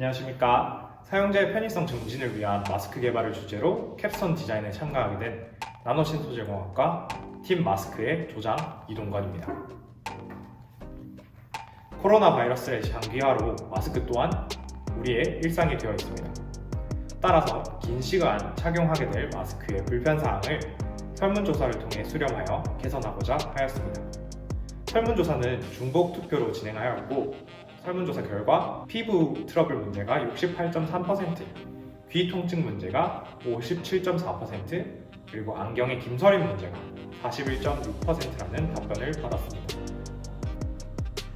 안녕하십니까. 사용자의 편의성 증진을 위한 마스크 개발을 주제로 캡선 디자인에 참가하게 된 나노신 소재공학과 팀 마스크의 조장 이동건입니다. 코로나 바이러스의 장기화로 마스크 또한 우리의 일상이 되어 있습니다. 따라서 긴 시간 착용하게 될 마스크의 불편사항을 설문조사를 통해 수렴하여 개선하고자 하였습니다. 설문조사는 중복 투표로 진행하였고 설문조사 결과 피부 트러블 문제가 68.3%, 귀 통증 문제가 57.4%, 그리고 안경의 김서림 문제가 41.6%라는 답변을 받았습니다.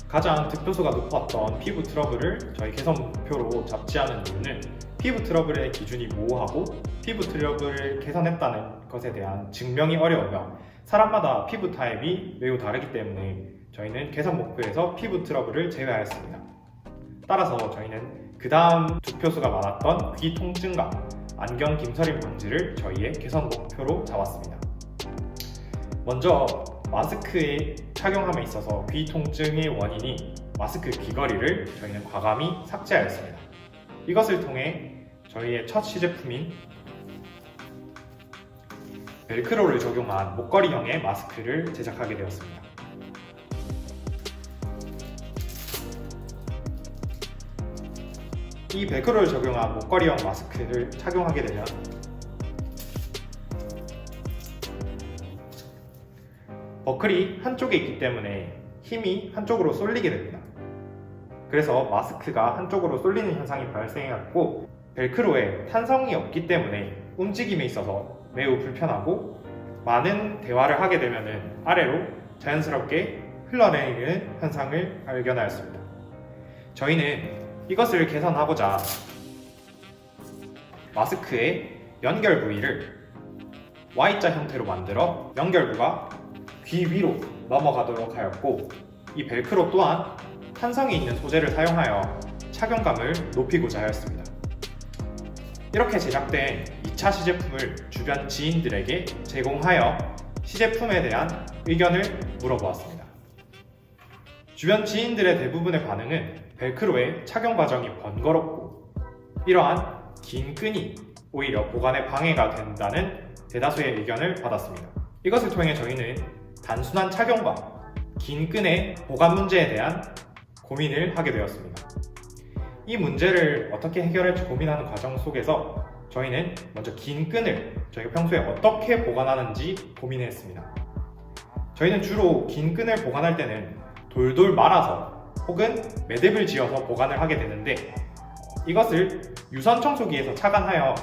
가장 득표수가 높았던 피부 트러블을 저희 개선 목표로 잡지 않은 이유는 피부 트러블의 기준이 모호하고 피부 트러블을 개선했다는 것에 대한 증명이 어려우며 사람마다 피부 타입이 매우 다르기 때문에 저희는 개선 목표에서 피부 트러블을 제외하였습니다. 따라서 저희는 그 다음 득표수가 많았던 귀 통증과 안경 김서림 방지를 저희의 개선 목표로 잡았습니다. 먼저 마스크의 착용함에 있어서 귀 통증의 원인이 마스크 귀걸이를 저희는 과감히 삭제하였습니다. 이것을 통해 저희의 첫 시제품인 벨크로를 적용한 목걸이형의 마스크를 제작하게 되었습니다. 이 벨크로를 적용한 목걸이형 마스크를 착용하게 되면 버클이 한쪽에 있기 때문에 힘이 한쪽으로 쏠리게 됩니다. 그래서 마스크가 한쪽으로 쏠리는 현상이 발생했고 벨크로에 탄성이 없기 때문에 움직임에 있어서 매우 불편하고 많은 대화를 하게 되면 아래로 자연스럽게 흘러내리는 현상을 발견하였습니다. 저희는 이것을 개선하고자 마스크의 연결 부위를 Y자 형태로 만들어 연결부가 귀 위로 넘어가도록 하였고 이 벨크로 또한 탄성이 있는 소재를 사용하여 착용감을 높이고자 하였습니다. 이렇게 제작된 2차 시제품을 주변 지인들에게 제공하여 시제품에 대한 의견을 물어보았습니다. 주변 지인들의 대부분의 반응은 벨크로의 착용 과정이 번거롭고 이러한 긴 끈이 오히려 보관에 방해가 된다는 대다수의 의견을 받았습니다. 이것을 통해 저희는 단순한 착용과 긴 끈의 보관 문제에 대한 고민을 하게 되었습니다. 이 문제를 어떻게 해결할지 고민하는 과정 속에서 저희는 먼저 긴 끈을 저희가 평소에 어떻게 보관하는지 고민했습니다. 저희는 주로 긴 끈을 보관할 때는 돌돌 말아서 혹은 매듭을 지어서 보관을 하게 되는데 이것을 유선 청소기에서 착안하여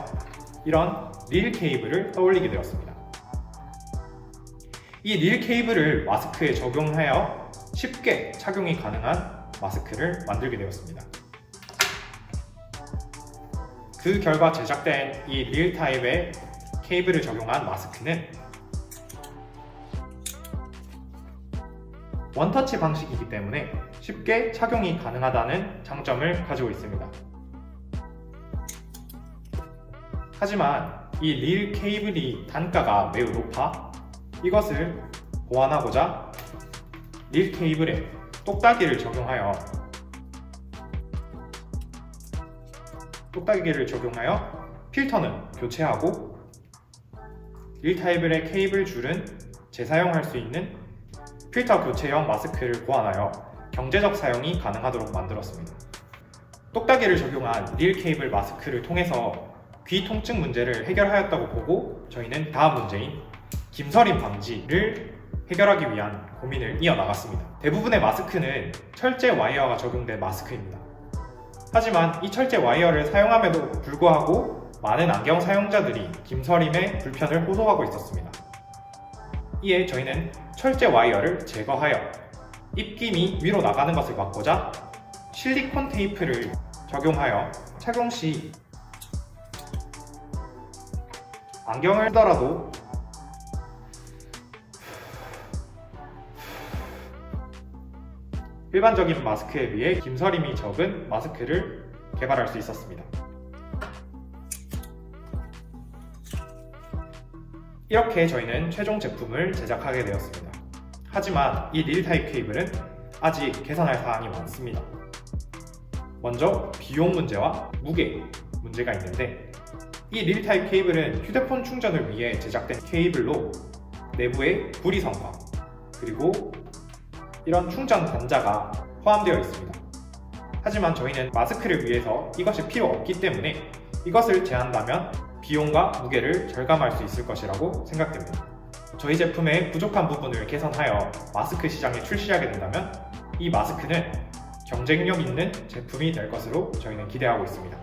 이런 릴 케이블을 떠올리게 되었습니다. 이 릴 케이블을 마스크에 적용하여 쉽게 착용이 가능한 마스크를 만들게 되었습니다. 그 결과 제작된 이 릴 타입의 케이블을 적용한 마스크는 원터치 방식이기 때문에 쉽게 착용이 가능하다는 장점을 가지고 있습니다. 하지만 이 릴 케이블이 단가가 매우 높아 이것을 보완하고자 릴 케이블에 똑딱이를 적용하여 똑딱이를 적용하여 필터는 교체하고 릴 타입의 케이블 줄은 재사용할 수 있는 필터 교체형 마스크를 보완하여 경제적 사용이 가능하도록 만들었습니다. 똑딱이를 적용한 릴 케이블 마스크를 통해서 귀 통증 문제를 해결하였다고 보고 저희는 다음 문제인 김서림 방지를 해결하기 위한 고민을 이어나갔습니다. 대부분의 마스크는 철제 와이어가 적용된 마스크입니다. 하지만 이 철제 와이어를 사용함에도 불구하고 많은 안경 사용자들이 김서림의 불편을 호소하고 있었습니다. 이에 저희는 철제 와이어를 제거하여 입김이 위로 나가는 것을 막고자 실리콘 테이프를 적용하여 착용 시 안경을 쓰더라도 일반적인 마스크에 비해 김서림이 적은 마스크를 개발할 수 있었습니다. 이렇게 저희는 최종 제품을 제작하게 되었습니다. 하지만 이 릴 타입 케이블은 아직 개선할 사항이 많습니다. 먼저 비용 문제와 무게 문제가 있는데 이 릴 타입 케이블은 휴대폰 충전을 위해 제작된 케이블로 내부에 불이성과 그리고 이런 충전 단자가 포함되어 있습니다. 하지만 저희는 마스크를 위해서 이것이 필요 없기 때문에 이것을 제한다면 비용과 무게를 절감할 수 있을 것이라고 생각됩니다. 저희 제품의 부족한 부분을 개선하여 마스크 시장에 출시하게 된다면 이 마스크는 경쟁력 있는 제품이 될 것으로 저희는 기대하고 있습니다.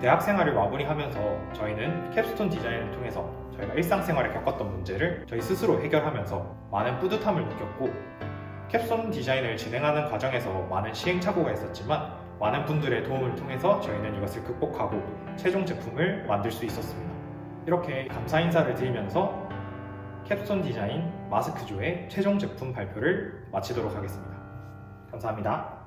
대학 생활을 마무리하면서 저희는 캡스톤 디자인을 통해서 저희가 일상생활에 겪었던 문제를 저희 스스로 해결하면서 많은 뿌듯함을 느꼈고 캡스톤 디자인을 진행하는 과정에서 많은 시행착오가 있었지만 많은 분들의 도움을 통해서 저희는 이것을 극복하고 최종 제품을 만들 수 있었습니다. 이렇게 감사 인사를 드리면서 캡스톤 디자인 마스크조의 최종 제품 발표를 마치도록 하겠습니다. 감사합니다.